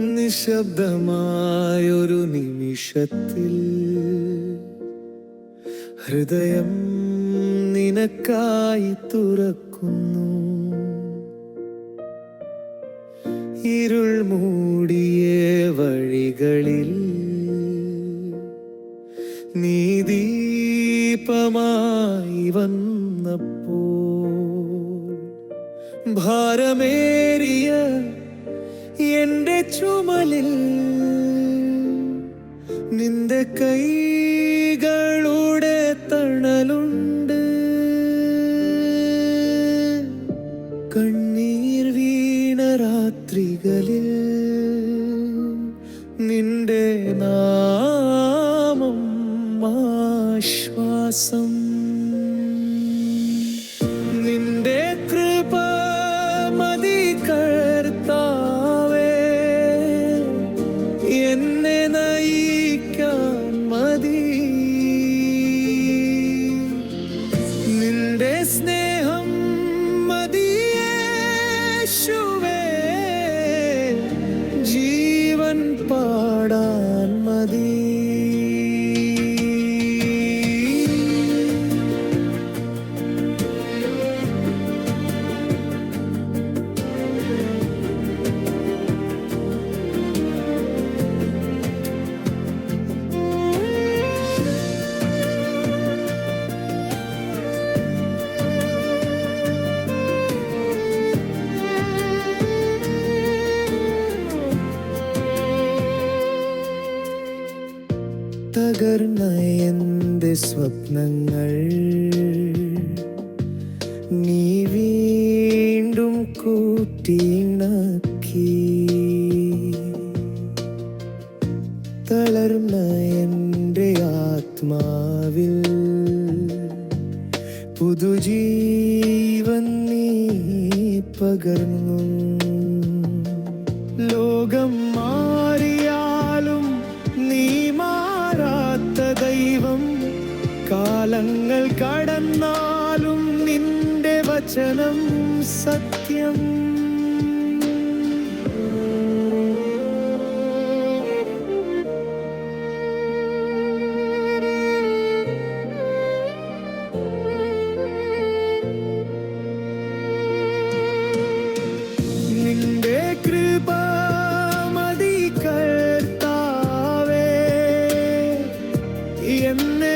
നിശബ്ദമായൊരു നിമിഷത്തിൽ ഹൃദയം നിനക്കായി തുറക്കുന്നു. ഇരുൾ മൂടിയ വഴികളിൽ നീ ദീപമായി വന്നപ്പോ ഭാരമേറിയ ചുമലിൽ നിന്റെ കൈകളുടെ തണലുണ്ട്. കണ്ണീർ വീണ രാത്രികളിൽ നിന്റെ നാമം ആശ്വാസം. പാടാൻ മതി. തകർന്ന എന്റെ സ്വപ്നങ്ങൾ? നീ വീണ്ടും കൂട്ടിണക്കി തളർന്ന എന്റെ ആത്മാവിൽ പുതുജീവൻ കാലങ്ങൾ കടന്നാലും നിന്റെ വചനം സത്യം. നിന്റെ കൃപ എന്നെ